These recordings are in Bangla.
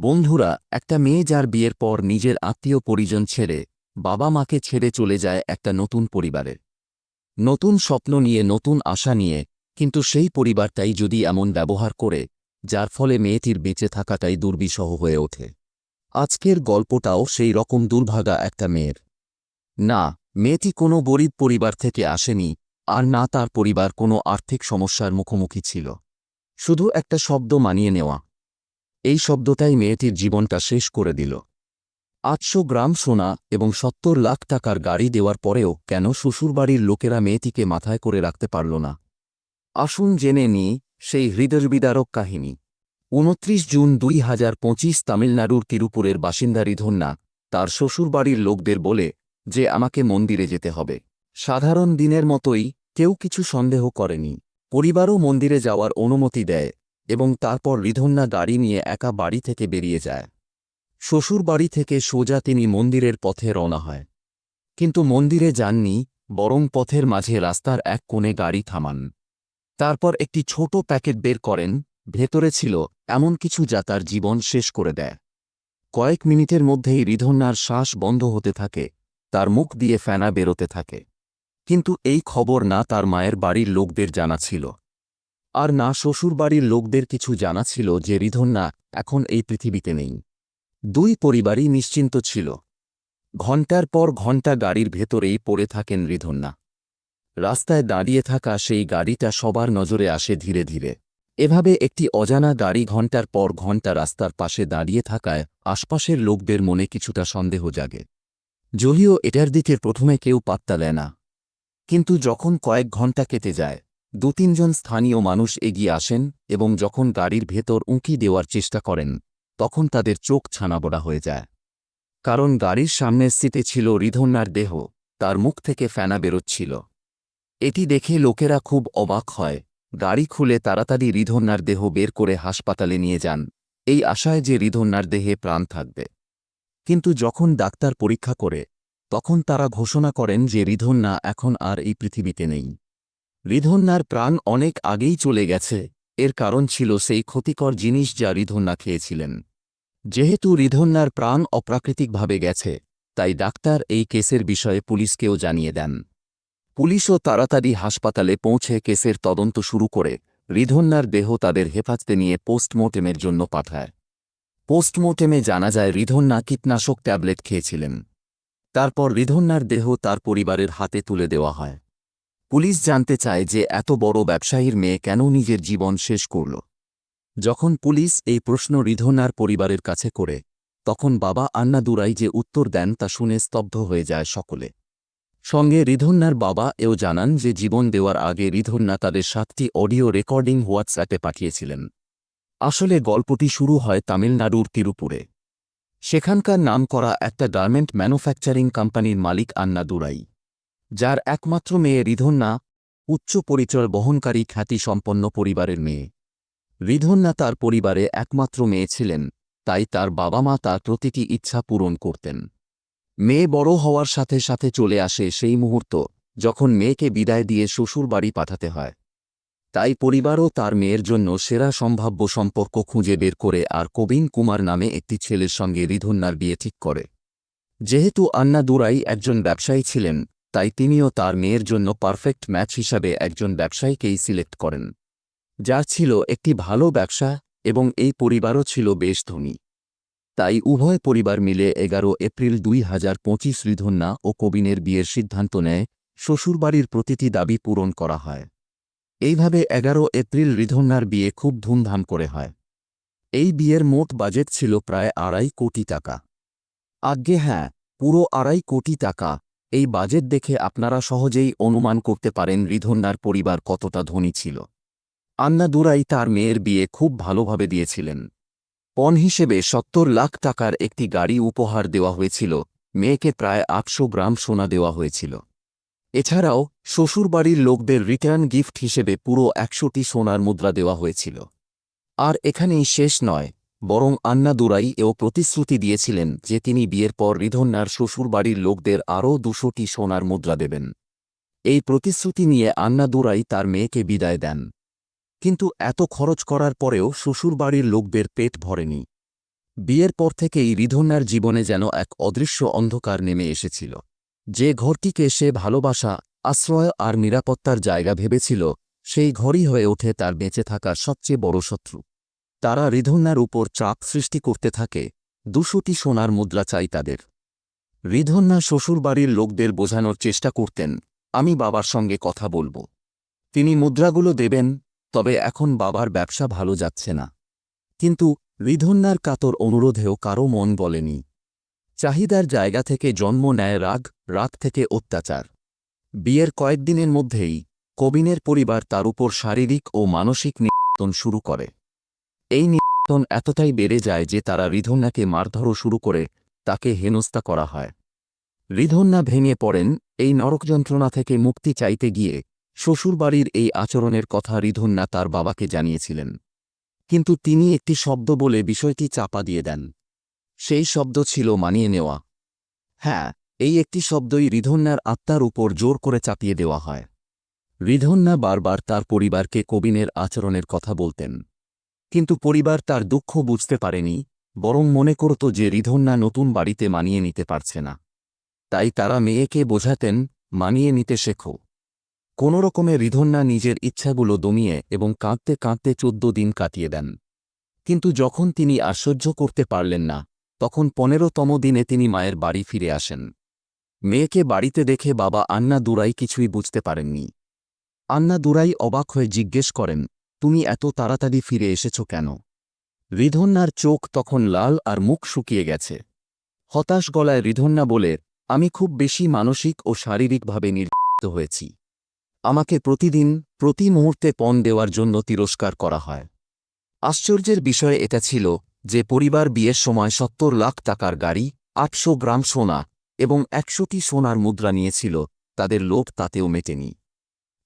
বন্ধুরা, একটা মেয়ে যার বিয়ের পর নিজের আত্মীয় পরিজন ছেড়ে বাবা মাকে ছেড়ে চলে যায় একটা নতুন পরিবারে। নতুন স্বপ্ন নিয়ে, নতুন আশা নিয়ে, কিন্তু সেই পরিবারটাই যদি এমন ব্যবহার করে, যার ফলে মেয়েটির বেঁচে থাকাটাই দুর্বিষহ হয়ে ওঠে। আজকের গল্পটাও সেই রকম দুর্ভাগা একটা মেয়ের। না, মেয়েটি কোনো গরিব পরিবার থেকে আসেনি, আর না তার পরিবার কোনো আর্থিক সমস্যার মুখোমুখি ছিল। শুধু একটা শব্দ মানিয়ে নেওয়া। এই শব্দটাই মেয়েটির জীবনটা শেষ করে দিল। আটশো গ্রাম সোনা এবং সত্তর লাখ টাকার গাড়ি দেওয়ার পরেও কেন শ্বশুরবাড়ির লোকেরা মেয়েটিকে মাথায় করে রাখতে পারল না? আসুন জেনে নিই সেই হৃদয়বিদারক কাহিনী। উনত্রিশ জুন দুই হাজার পঁচিশ তামিলনাড়ুর তিরুপুরের বাসিন্দা রিধন্যা তার শ্বশুরবাড়ির লোকদের বলে যে আমাকে মন্দিরে যেতে হবে। সাধারণ দিনের মতোই কেউ কিছু সন্দেহ করেনি। পরিবারও মন্দিরে যাওয়ার অনুমতি দেয়। এবং তারপর রিধন্যা গাড়ি নিয়ে একা বাড়ি থেকে বেরিয়ে যায়। শ্বশুর বাড়ি থেকে সোজা তিনি মন্দিরের পথে রওনা হয়। কিন্তু মন্দিরে যাননি, বরং পথের মাঝে রাস্তার এক কোণে গাড়ি থামান। তারপর একটি ছোট প্যাকেট বের করেন, ভেতরে ছিল এমন কিছু যা তার জীবন শেষ করে দেয়। কয়েক মিনিটের মধ্যেই রিধন্যার শ্বাস বন্ধ হতে থাকে, তার মুখ দিয়ে ফেনা বেরোতে থাকে। কিন্তু এই খবর না তার মায়ের বাড়ির লোকদের জানা ছিল। আর না শ্বশুরবাড়ির লোকদের কিছু জানা ছিল যে রিধন্যা এখন এই পৃথিবীতে নেই। দুই পরিবারই নিশ্চিন্ত ছিল। ঘণ্টার পর ঘণ্টা গাড়ির ভেতরেই পড়ে থাকেন রিধন্যা রাস্তায় দাঁড়িয়ে থাকা সেই গাড়িটা সবার নজরে আসে ধীরে ধীরে। এভাবে একটি অজানা গাড়ি ঘণ্টার পর ঘণ্টা রাস্তার পাশে দাঁড়িয়ে থাকায় আশপাশের লোকদের মনে কিছুটা সন্দেহ জাগে। যদিও এটার দিকে প্রথমে কেউ পাত্তা দেয় না। কিন্তু যখন কয়েক ঘণ্টা কেটে যায় দু তিনজন স্থানীয় মানুষ এগিয়ে আসেন এবং যখন গাড়ির ভেতর উঁকি দেওয়ার চেষ্টা করেন, তখন তাদের চোখ ছানাবড়া হয়ে যায়। কারণ গাড়ির সামনের সিটে ছিল রিধন্যার দেহ, তার মুখ থেকে ফেনা বেরোচ্ছিল। এটি দেখে লোকেরা খুব অবাক হয়। গাড়ি খুলে তাড়াতাড়ি রিধন্যার দেহ বের করে হাসপাতালে নিয়ে যান। এই আশায় যে রিধন্যার দেহে প্রাণ থাকবে। কিন্তু যখন ডাক্তার পরীক্ষা করে, তখন তারা ঘোষণা করেন যে রিধন্যা এখন আর এই পৃথিবীতে নেই। রিধন্যার প্রাণ অনেক আগেই চলে গেছে। এর কারণ ছিল সেই ক্ষতিকর জিনিস যা রিধন্যা খেয়েছিলেন। যেহেতু রিধন্যার প্রাণ অপ্রাকৃতিকভাবে গেছে, তাই ডাক্তার এই কেসের বিষয়ে পুলিশকেও জানিয়ে দেন। পুলিশও তাড়াতাড়ি হাসপাতালে পৌঁছে কেসের তদন্ত শুরু করে রিধন্যার দেহ তাদের হেফাজতে নিয়ে পোস্টমর্টেমের জন্য পাঠায়। পোস্টমর্টেমে জানা যায় রিধন্যা কীটনাশক ট্যাবলেট খেয়েছিলেন। তারপর রিধন্যার দেহ তার পরিবারের হাতে তুলে দেওয়া হয়। পুলিশ জানতে চায় যে এত বড় ব্যবসায়ীর মেয়ে কেন নিজের জীবন শেষ করল। যখন পুলিশ এই প্রশ্ন রিধন্যার পরিবারের কাছে করে, তখন বাবা আন্নাদুরাই যে উত্তর দেন তা শুনে স্তব্ধ হয়ে যায় সকলে। সঙ্গে রিধন্যার বাবা এও জানান যে জীবন দেওয়ার আগে রিধন্যা তাদের সাতটি অডিও রেকর্ডিং হোয়াটসঅ্যাপে পাঠিয়েছিলেন। আসলে গল্পটি শুরু হয় তামিলনাড়ুর তিরুপুরে। সেখানকার নাম করা একটা গার্মেন্ট ম্যানুফ্যাকচারিং কোম্পানির মালিক আন্নাদুরাই যার একমাত্র মেয়ে রিধন্যা, উচ্চ পরিচয় বহনকারী খ্যাতিসম্পন্ন পরিবারের মেয়ে। রিধন্যা তার পরিবারে একমাত্র মেয়ে ছিলেন, তাই তার বাবা মা তার প্রতিটি ইচ্ছা পূরণ করতেন। মেয়ে বড় হওয়ার সাথে সাথে চলে আসে সেই মুহূর্ত, যখন মেয়েকে বিদায় দিয়ে শ্বশুর বাড়ি পাঠাতে হয়। তাই পরিবারও তার মেয়ের জন্য সেরা সম্ভাব্য সম্পর্ক খুঁজে বের করে আর কবিন কুমার নামে একটি ছেলের সঙ্গে রিধন্যার বিয়ে ঠিক করে। যেহেতু আন্না দুরাই একজন ব্যবসায়ী ছিলেন তাই তিনিও তার মেয়ের জন্য পারফেক্ট ম্যাচ হিসাবে একজন ব্যবসায়ীকেই সিলেক্ট করেন। যা ছিল একটি ভালো ব্যবসা এবং এই পরিবারও ছিল বেশ ধনী। তাই উভয় পরিবার মিলে এগারো এপ্রিল দুই হাজার পঁচিশ রিধন্যা ও কবিনের বিয়ের সিদ্ধান্ত নেয়, শ্বশুরবাড়ির প্রতিটি দাবি পূরণ করা হয়। এইভাবে এগারো এপ্রিল রিধন্যার বিয়ে খুব ধুমধাম করে হয়। এই বিয়ের মোট বাজেট ছিল প্রায় আড়াই কোটি টাকা। আজ্ঞে হ্যাঁ পুরো আড়াই কোটি টাকা। এই বাজেট দেখে আপনারা সহজেই অনুমান করতে পারেন রিধন্যার পরিবার কতটা ধনী ছিল। আন্নাদুরাই তার মেয়ের বিয়ে খুব ভালোভাবে দিয়েছিলেন। পণ হিসেবে সত্তর লাখ টাকার একটি গাড়ি উপহার দেওয়া হয়েছিল, মেয়েকে প্রায় আটশো গ্রাম সোনা দেওয়া হয়েছিল। এছাড়াও, শ্বশুরবাড়ির লোকদের রিটার্ন গিফট হিসেবে পুরো একশোটি সোনার মুদ্রা দেওয়া হয়েছিল। আর এখানেই শেষ নয় বরং আন্নাদুরাই এও প্রতিশ্রুতি দিয়েছিলেন যে তিনি বিয়ের পর রিধন্যার শ্বশুরবাড়ির লোকদের আরও দুশোটি সোনার মুদ্রা দেবেন। এই প্রতিশ্রুতি নিয়ে আন্নাদুরাই তার মেয়েকে বিদায় দেন। কিন্তু এত খরচ করার পরেও শ্বশুরবাড়ির লোকদের পেট ভরেনি। বিয়ের পর থেকেই রিধন্যার জীবনে যেন এক অদৃশ্য অন্ধকার নেমে এসেছিল। যে ঘরটিকে সে ভালোবাসা, আশ্রয় আর নিরাপত্তার জায়গা ভেবেছিল, সেই ঘরই হয়ে ওঠে তার বেঁচে থাকার সবচেয়ে বড় শত্রু। তারা রিধন্যার উপর চাপ সৃষ্টি করতে থাকে, দুশোটি সোনার মুদ্রা চাই তাদের। রিধন্যা শ্বশুরবাড়ির লোকদের বোঝানোর চেষ্টা করতেন, আমি বাবার সঙ্গে কথা বলব। তিনি মুদ্রাগুলো দেবেন, তবে এখন বাবার ব্যবসা ভালো যাচ্ছে না। কিন্তু রিধন্যার কাতর অনুরোধেও কারও মন বলেনি। চাহিদার জায়গা থেকে জন্ম নেয় রাগ রাগ থেকে অত্যাচার। বিয়ের কয়েকদিনের মধ্যেই কবিনের পরিবার তার উপর শারীরিক ও মানসিক নির্যাতন শুরু করে। এই নির্যাতন এতটাই বেড়ে যায় যে তারা রিধন্যাকে মারধরও শুরু করে, তাকে হেনস্থা করা হয়। রিধন্যা ভেঙে পড়েন, এই নরক যন্ত্রণা থেকে মুক্তি চাইতে গিয়ে, শ্বশুরবাড়ির এই আচরণের কথা রিধন্যা তার বাবাকে জানিয়েছিলেন। কিন্তু তিনি একটি শব্দ বলে বিষয়টি চাপা দিয়ে দেন। সেই শব্দ ছিল মানিয়ে নেওয়া। হ্যাঁ এই একটি শব্দই রিধন্যার আত্মার উপর জোর করে চাপিয়ে দেওয়া হয়। রিধন্যা বারবার তার পরিবারকে কবিনের আচরণের কথা বলতেন। কিন্তু পরিবার তার দুঃখ বুঝতে পারেনি, বরং মনে করত যে রিধন্যা নতুন বাড়িতে মানিয়ে নিতে পারছে না। তাই তারা মেয়েকে বোঝাতেন, মানিয়ে নিতে শেখো। কোনো রকমে রিধন্যা নিজের ইচ্ছাগুলো দমিয়ে এবং কাঁদতে কাঁদতে চোদ্দ দিন কাটিয়ে দেন। কিন্তু যখন তিনি আশ্চর্য করতে পারলেন না, তখন পনেরোতম দিনে তিনি মায়ের বাড়ি ফিরে আসেন। মেয়েকে বাড়িতে দেখে বাবা আন্না দুরাই কিছুই বুঝতে পারেননি। আন্না দুরাই অবাক হয়ে জিজ্ঞেস করেন তুমি এত তাড়াতাড়ি ফিরে এসেছ কেন? রিধন্যার চোখ তখন লাল আর মুখ শুকিয়ে গেছে। হতাশ গলায় রিধন্যা বলে, আমি খুব বেশি মানসিক ও শারীরিকভাবে নির্যাতিত হয়েছি। আমাকে প্রতিদিন, প্রতি মুহূর্তে পণ দেওয়ার জন্য তিরস্কার করা হয়। আশ্চর্যের বিষয় এটা ছিল যে পরিবার বিয়ের সময় সত্তর লাখ টাকার গাড়ি, আটশো গ্রাম সোনা এবং একশোটি সোনার মুদ্রা নিয়েছিল, তাদের লোভ তাতেও মেটেনি।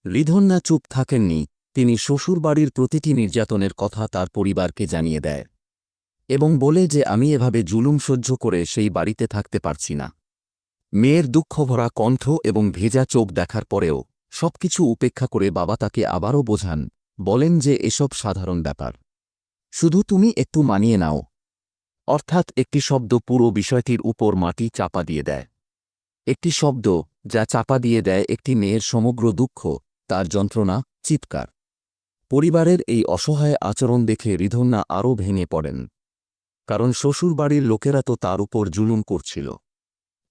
রিধন্যা চুপ থাকেননি তিনি শ্বশুরবাড়ির প্রতিটি নির্যাতনের কথা তার পরিবারকে জানিয়ে দেয় এবং বলে যে, আমি এভাবে জুলুম সহ্য করে সেই বাড়িতে থাকতে পারছি না। মেয়ের দুঃখভরা কণ্ঠ এবং ভেজা চোখ দেখার পরেও সবকিছু উপেক্ষা করে বাবা তাকে আবারও বোঝান, বলেন যে, এসব সাধারণ ব্যাপার। শুধু তুমি একটু মানিয়ে নাও। অর্থাৎ একটি শব্দ পুরো বিষয়টির উপর মাটি চাপা দিয়ে দেয়। একটি শব্দ যা চাপা দিয়ে দেয় একটি মেয়ের সমগ্র দুঃখ, তার যন্ত্রণা, চিৎকার। পরিবারের এই অসহায় আচরণ দেখে রিধন্যা আরও ভেঙে পড়েন। কারণ শ্বশুরবাড়ির লোকেরা তো তার উপর জুলুম করছিল।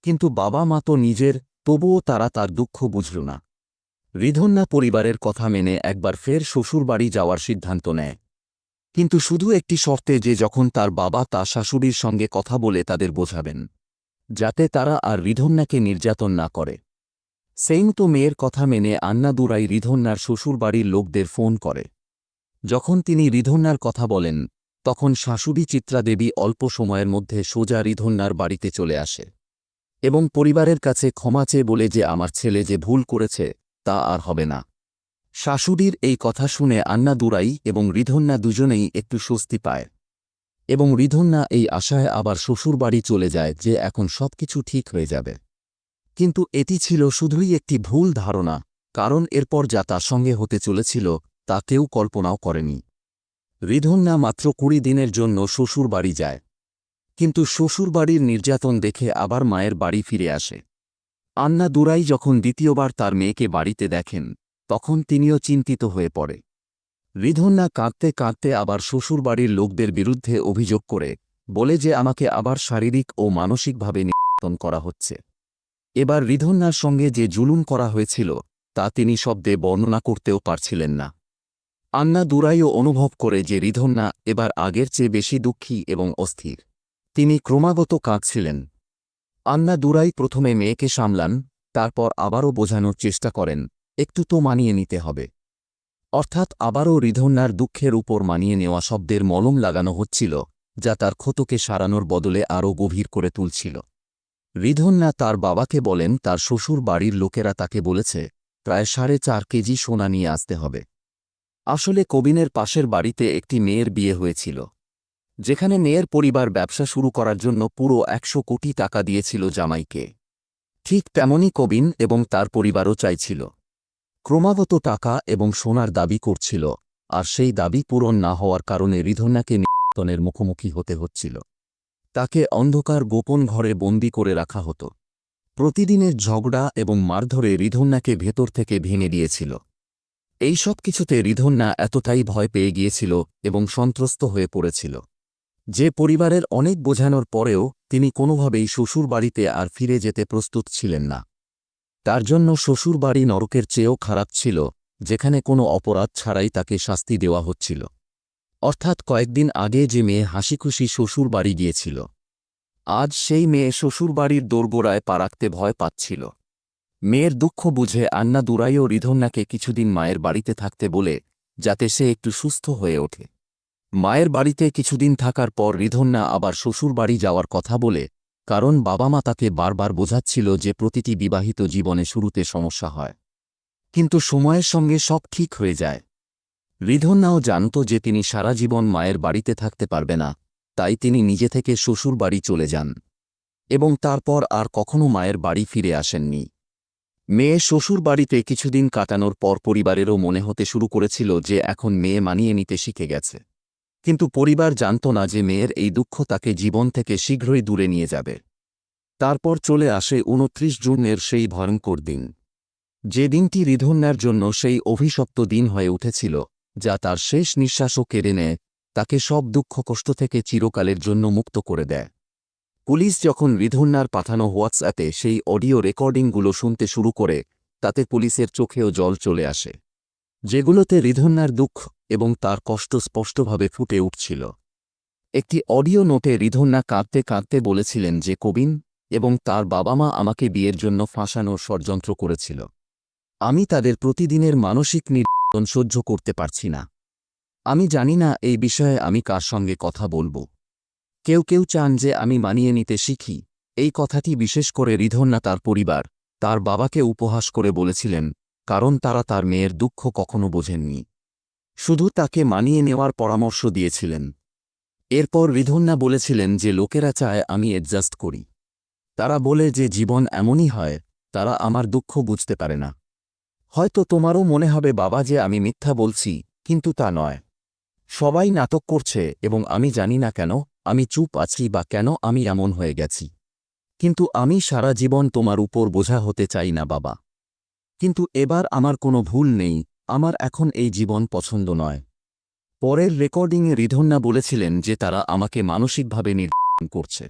কিন্তু বাবা মা তো নিজের, তবুও তারা তার দুঃখ বুঝল না। রিধন্যা পরিবারের কথা মেনে একবার ফের শ্বশুরবাড়ি যাওয়ার সিদ্ধান্ত নেয়। কিন্তু শুধু একটি শর্তে যে যখন তার বাবা তা শাশুড়ির সঙ্গে কথা বলে তাদের বোঝাবেন, যাতে তারা আর রিধন্যাকে নির্যাতন না করে। সেইং তো মেয়ের কথা মেনে আন্নাদুরাই রিধন্যার শ্বশুরবাড়ির লোকদের ফোন করে। যখন তিনি রিধন্যার কথা বলেন, তখন শাশুড়ি চিত্রাদেবী অল্প সময়ের মধ্যে সোজা রিধন্যার বাড়িতে চলে আসে এবং পরিবারের কাছে ক্ষমা চেয়ে বলে যে আমার ছেলে যে ভুল করেছে, তা আর হবে না। শাশুড়ির এই কথা শুনে আন্না দুরাই এবং রিধন্যা দুজনেই একটু স্বস্তি পায় এবং রিধন্যা এই আশায় আবার শ্বশুরবাড়ি চলে যায় যে এখন সবকিছু ঠিক হয়ে যাবে। কিন্তু এটি ছিল শুধুই একটি ভুল ধারণা, কারণ এরপর যা তার সঙ্গে হতে চলেছিল তা কেউ কল্পনাও করেনি। রিধন্যা মাত্র কুড়ি দিনের জন্য শ্বশুরবাড়ি যায়। কিন্তু শ্বশুরবাড়ির নির্যাতন দেখে আবার মায়ের বাড়ি ফিরে আসে। আন্না দুরাই যখন দ্বিতীয়বার তার মেয়েকে বাড়িতে দেখেন, তখন তিনিও চিন্তিত হয়ে পড়ে। রিধন্যা কাঁদতে কাঁদতে আবার শ্বশুরবাড়ির লোকদের বিরুদ্ধে অভিযোগ করে, বলে যে আমাকে আবার শারীরিক ও মানসিকভাবে নির্যাতন করা হচ্ছে। এবার রিধন্যার সঙ্গে যে জুলুম করা হয়েছিল, তা তিনি শব্দে বর্ণনা করতেও পারছিলেন না। আন্না দুরাইও অনুভব করে যে রিধন্যা এবার আগের চেয়ে বেশি দুঃখী এবং অস্থির। তিনি ক্রমাগত কাঁদছিলেন। আন্না দুরাই প্রথমে মেয়েকে সামলান, তারপর আবারও বোঝানোর চেষ্টা করেন, একটু তো মানিয়ে নিতে হবে। অর্থাৎ আবারও রিধন্যার দুঃখের উপর মানিয়ে নেওয়া শব্দের মলম লাগানো হচ্ছিল, যা তার ক্ষতকে সারানোর বদলে আরও গভীর করে তুলছিল। রিধন্যা তার বাবাকে বলেন, তার শ্বশুর বাড়ির লোকেরা তাকে বলেছে, প্রায় সাড়ে চার কেজি সোনা নিয়ে আসতে হবে। আসলে কবিনের পাশের বাড়িতে একটি মেয়ের বিয়ে হয়েছিল, যেখানে মেয়ের পরিবার ব্যবসা শুরু করার জন্য পুরো একশো কোটি টাকা দিয়েছিল জামাইকে। ঠিক তেমনই কবিন এবং তার পরিবারও চাইছিল। ক্রমাগত টাকা এবং সোনার দাবি করছিল, আর সেই দাবি পূরণ না হওয়ার কারণে রিধন্যাকে নির্যাতনের মুখোমুখি হতে হচ্ছিল। তাকে অন্ধকার গোপন ঘরে বন্দি করে রাখা হতো। প্রতিদিনের ঝগড়া এবং মারধরে রিধন্যাকে ভেতর থেকে ভেঙে দিয়েছিল। এই সব কিছুতে রিধন্যা এতটাই ভয় পেয়ে গিয়েছিল এবং সন্ত্রস্ত হয়ে পড়েছিল। যে পরিবারের অনেক বোঝানোর পরেও তিনি কোনোভাবেই শ্বশুর বাড়িতে আর ফিরে যেতে প্রস্তুত ছিলেন না। তার জন্য শ্বশুর বাড়ি নরকের চেয়েও খারাপ ছিল, যেখানে কোনো অপরাধ ছাড়াই তাকে শাস্তি দেওয়া হচ্ছিল। অর্থাৎ কয়েকদিন আগে যে মেয়ে হাসিখুশি শ্বশুর বাড়ি গিয়েছিল, আজ সেই মেয়ে শ্বশুর বাড়ির দোরগোড়ায় পা রাখতে ভয় পাচ্ছিল। মেয়ের দুঃখ বুঝে আন্না দুরাইও রিধন্যাকে কিছুদিন মায়ের বাড়িতে থাকতে বলে, যাতে সে একটু সুস্থ হয়ে ওঠে। মায়ের বাড়িতে কিছুদিন থাকার পর রিধন্যা আবার শ্বশুর বাড়ি যাওয়ার কথা বলে, কারণ বাবা মা তাকে বারবার বোঝাচ্ছিল যে প্রতিটি বিবাহিত জীবনে শুরুতে সমস্যা হয়। কিন্তু সময়ের সঙ্গে সব ঠিক হয়ে যায়। রিধন্যাও জানত যে তিনি সারা জীবন মায়ের বাড়িতে থাকতে পারবে না, তাই তিনি নিজে থেকে শ্বশুর বাড়ি চলে যান। এবং তারপর আর কখনো মায়ের বাড়ি ফিরে আসেননি। মেয়ে শ্বশুর বাড়িতে কিছুদিন কাটানোর পর পরিবারেরও মনে হতে শুরু করেছিল যে এখন মেয়ে মানিয়ে নিতে শিখে গেছে। কিন্তু পরিবার জানত না যে মেয়ের এই দুঃখ তাকে জীবন থেকে শীঘ্রই দূরে নিয়ে যাবে। তারপর চলে আসে উনত্রিশ জুনের সেই ভয়ঙ্কর দিন। যে দিনটি রিধন্যার জন্য সেই অভিশপ্ত দিন হয়ে উঠেছিল, যা তার শেষ নিঃশ্বাসও কেড়ে নেয়, তাকে সব দুঃখ কষ্ট থেকে চিরকালের জন্য মুক্ত করে দেয়। পুলিশ যখন রিধন্যার পাঠানো হোয়াটসঅ্যাপে সেই অডিও রেকর্ডিংগুলো শুনতে শুরু করে, তাতে পুলিশের চোখেও জল চলে আসে, যেগুলোতে রিধন্যার দুঃখ এবং তার কষ্ট স্পষ্টভাবে ফুটে উঠছিল। একটি অডিও নোটে রিধন্যা কাঁদতে কাঁদতে বলেছিলেন যে, কবিন এবং তার বাবা মা আমাকে বিয়ের জন্য ফাঁসানোর ষড়যন্ত্র করেছিল। আমি তাদের প্রতিদিনের মানসিক নির্যাতন সহ্য করতে পারছি না। আমি জানি না এই বিষয়ে আমি কার সঙ্গে কথা বলব। কেউ কেউ চান যে আমি মানিয়ে নিতে শিখি। এই কথাটি বিশেষ করে রিধন্যা তার পরিবার, তার বাবাকে উপহাস করে বলেছিলেন, কারণ তারা তার মেয়ের দুঃখ কখনো বোঝেননি। শুধু তাকে মানিয়ে নেওয়ার পরামর্শ দিয়েছিলেন। এরপর রিধন্যা বলেছিলেন যে লোকেরা চায় আমি অ্যাডজাস্ট করি। তারা বলে যে জীবন এমনই হয়, তারা আমার দুঃখ বুঝতে পারে না। হয়তো তোমারও মনে হবে, বাবা, যে আমি মিথ্যা বলছি, কিন্তু তা নয়। সবাই নাটক করছে এবং আমি জানি না কেন আমি চুপ আছি বা কেন আমি এমন হয়ে গেছি? কিন্তু আমি সারা জীবন তোমার উপর বোঝা হতে চাই না, বাবা। কিন্তু এবার আমার কোনো ভুল নেই, আমার এখন এই জীবন পছন্দ নয়। পরের রেকর্ডিংয়ে রিধন্যা বলেছিলেন যে তারা আমাকে মানসিকভাবে নির্যাতন করছে।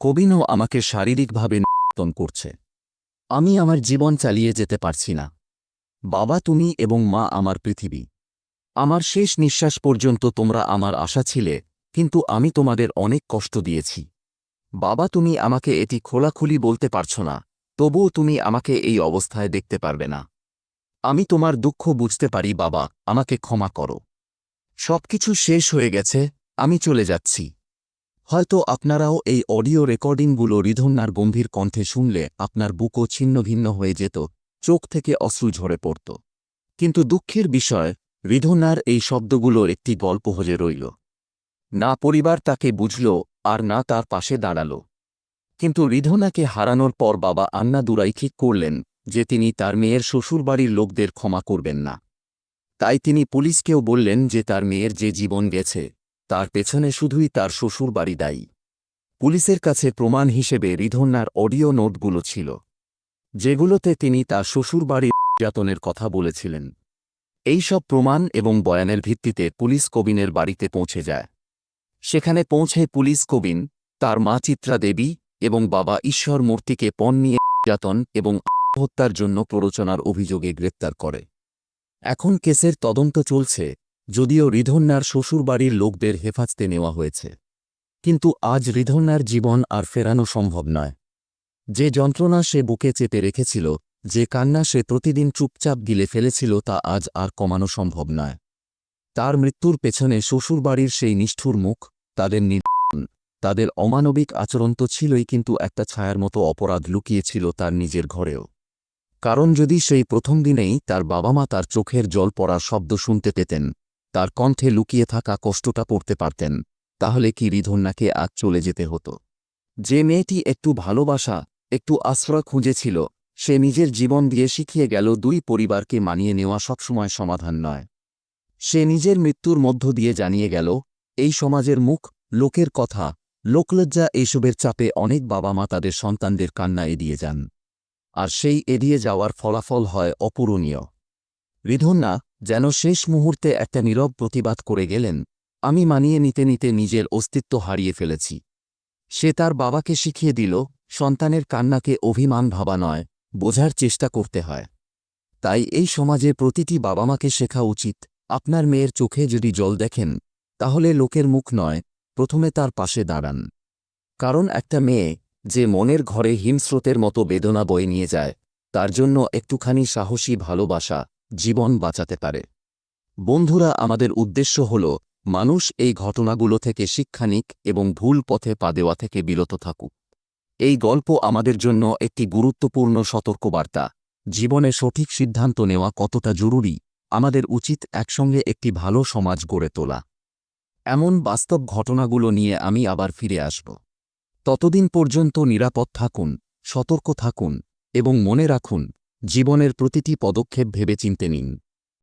কবিনও আমাকে শারীরিকভাবে নির্যাতন করছে। আমি আমার জীবন চালিয়ে যেতে পারছি না। বাবা, তুমি এবং মা আমার পৃথিবী। আমার শেষ নিঃশ্বাস পর্যন্ত তোমরা আমার আশা ছিলে কিন্তু আমি তোমাদের অনেক কষ্ট দিয়েছি। বাবা, তুমি আমাকে এটি খোলাখুলি বলতে পারছ না, তবুও তুমি আমাকে এই অবস্থায় দেখতে পারবে না। আমি তোমার দুঃখ বুঝতে পারি, বাবা, আমাকে ক্ষমা করো। সবকিছু শেষ হয়ে গেছে, আমি চলে যাচ্ছি। হয়তো আপনারাও এই অডিও রেকর্ডিংগুলো রিধন্যার গম্ভীর কণ্ঠে শুনলে আপনার বুকও ছিন্ন ভিন্ন হয়ে যেত, চোখ থেকে অশ্রু ঝরে পড়ত। কিন্তু দুঃখের বিষয়, রিধন্যার এই শব্দগুলোর একটি গল্প হয়ে রইল। না পরিবার তাকে বুঝল, আর না তার পাশে দাঁড়াল। কিন্তু রিধনাকে হারানোর পর বাবা আন্না দুরাই ঠিক করলেন, যে তিনি তার মেয়ের শ্বশুরবাড়ির লোকদের ক্ষমা করবেন না। তাই তিনি পুলিশকেও বললেন যে তার মেয়ের যে জীবন গেছে, তার পেছনে শুধুই তার শ্বশুরবাড়ি দায়ী। পুলিশের কাছে প্রমাণ হিসেবে রিধন্যার অডিও নোটগুলো ছিল, যেগুলোতে তিনি তার শ্বশুরবাড়ির নির্যাতনের কথা বলেছিলেন। এই সব প্রমাণ এবং বয়ানের ভিত্তিতে পুলিশ কবিনের বাড়িতে পৌঁছে যায়। সেখানে পৌঁছে পুলিশ কবিন, তার মা চিত্রা দেবী এবং বাবা ঈশ্বর মূর্তিকে পণ নিয়ে নির্যাতন এবং হত্যার জন্য প্ররোচনার অভিযোগে গ্রেপ্তার করে। এখন কেসের তদন্ত চলছে, যদিও রিধন্যার শ্বশুরবাড়ির লোকদের হেফাজতে নেওয়া হয়েছে। কিন্তু আজ রিধন্যার জীবন আর ফেরানো সম্ভব নয়। যে যন্ত্রণা সে বুকে চেপে রেখেছিল, যে কান্না সে প্রতিদিন চুপচাপ গিলে ফেলেছিল তা আজ আর কমানো সম্ভব নয়। তার মৃত্যুর পেছনে শ্বশুরবাড়ির সেই নিষ্ঠুর মুখ, তাদের নির্যাতন তাদের অমানবিক আচরণ তো ছিলই কিন্তু একটা ছায়ার মতো অপরাধ লুকিয়েছিল তার নিজের ঘরেও। কারণ যদি সেই প্রথম দিনেই তার বাবা মা তার চোখের জল পড়ার শব্দ শুনতে পেতেন, তার কণ্ঠে লুকিয়ে থাকা কষ্টটা পড়তে পারতেন, তাহলে কি রিধন্যাকে আজ চলে যেতে হতো? যে মেয়েটি একটু ভালোবাসা, একটু আশ্রয় খুঁজেছিল, সে নিজের জীবন দিয়ে শিখিয়ে গেল দুই পরিবারকে মানিয়ে নেওয়া সবসময় সমাধান নয়। সে নিজের মৃত্যুর মধ্য দিয়ে জানিয়ে গেল, এই সমাজের মুখ, লোকের কথা, লোকলজ্জা এইসবের চাপে অনেক বাবা মা তাদের সন্তানদের কান্না এড়িয়ে যান। আর সেই এড়িয়ে যাওয়ার ফলাফল হয় অপূরণীয়। রিধন্যা, যেন শেষ মুহূর্তে একটা নীরব প্রতিবাদ করে গেলেন, আমি মানিয়ে নিতে নিতে নিজের অস্তিত্ব হারিয়ে ফেলেছি। সে তার বাবাকে শিখিয়ে দিল, সন্তানের কান্নাকে অভিমান ভাবা নয়, বোঝার চেষ্টা করতে হয়। তাই এই সমাজে প্রতিটি বাবা মাকে শেখা উচিত আপনার মেয়ের চোখে যদি জল দেখেন, তাহলে লোকের মুখ নয়, প্রথমে তার পাশে দাঁড়ান। কারণ একটা মেয়ে, যে মনের ঘরে হিমস্রোতের মতো বেদনা বয়ে নিয়ে যায়, তার জন্য একটুখানি সাহসী ভালোবাসা জীবন বাঁচাতে পারে। বন্ধুরা, আমাদের উদ্দেশ্য হল, মানুষ এই ঘটনাগুলো থেকে শিক্ষা নিক এবং ভুল পথে পা দেওয়া থেকে বিরত থাকুক। এই গল্প আমাদের জন্য একটি গুরুত্বপূর্ণ সতর্কবার্তা। জীবনে সঠিক সিদ্ধান্ত নেওয়া কতটা জরুরি? আমাদের উচিত একসঙ্গে একটি ভালো সমাজ গড়ে তোলা। এমন বাস্তব ঘটনাগুলো নিয়ে আমি আবার ফিরে আসব। ততদিন পর্যন্ত নিরাপদ থাকুন, সতর্ক থাকুন এবং মনে রাখুন, জীবনের প্রতিটি পদক্ষেপ ভেবে চিনতে নিন।